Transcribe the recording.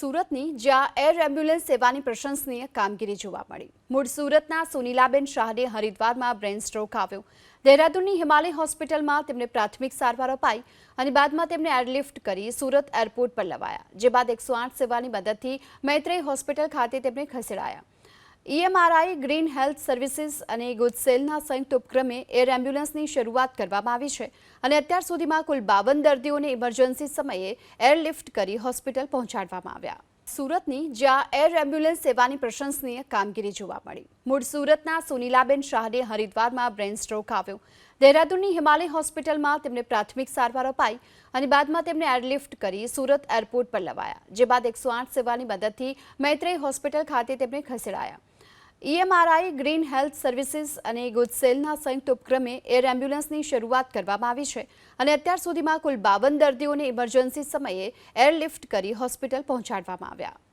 સુરતની, જ્યાં air ambulance સેવાની પ્રશંસનીય કામગીરી જોવા મળી. મૂળ સુરતના સુનીલાબેન શાહને હરિદ્વારમાં બ્રેન સ્ટ્રોક આવ્યો. દહેરાદૂનની હિમાલય હોસ્પિટલમાં તેમને પ્રાથમિક સારવાર અપાઈ અને બાદમાં તેમને એરલિફ્ટ કરી સુરત એરપોર્ટ પર લવાયા, જે બાદ એકસો સેવાની મદદથી મૈત્રેય હોસ્પિટલ ખાતે તેમને ખસેડાયા. ઈએમઆરઆઈ, ગ્રીન હેલ્થ સર્વિસીસ અને ગુજસેલના સંયુક્ત ઉપક્રમે એર એમ્બ્યુલન્સની શરૂઆત કરવામાં આવી છે અને અત્યાર સુધીમાં કુલ બાવન દર્દીઓને ઇમરજન્સી સમયે એરલિફ્ટ કરી હોસ્પિટલ પહોંચાડવામાં આવ્યા. સુરતની જ્યાં એર એમ્બ્યુલન્સ સેવાની પ્રશંસનીય કામગીરી જોવા મળી. મૂળ સુરતના સુનીલાબેન શાહને હરિદ્વારમાં બ્રેન સ્ટ્રોક આવ્યો. દહેરાદૂનની હિમાલય હોસ્પિટલમાં તેમને પ્રાથમિક સારવાર અપાઈ અને બાદમાં તેમને એરલિફ્ટ કરી સુરત એરપોર્ટ પર લવાયા, જે બાદ એકસો સેવાની મદદથી મૈત્રેય હોસ્પિટલ ખાતે તેમને ખસેડાયા. ઈએમઆરઆઈ, ગ્રીન હેલ્થ સર્વિસીસ અને ગુજસેલના સંયુક્ત ઉપક્રમે એર એમ્બ્યુલન્સની શરૂઆત કરવામાં આવી છે અને અત્યાર સુધીમાં કુલ બાવન દર્દીઓને ઇમરજન્સી સમયે એરલિફ્ટ કરી હોસ્પિટલ પહોંચાડવામાં આવ્યા.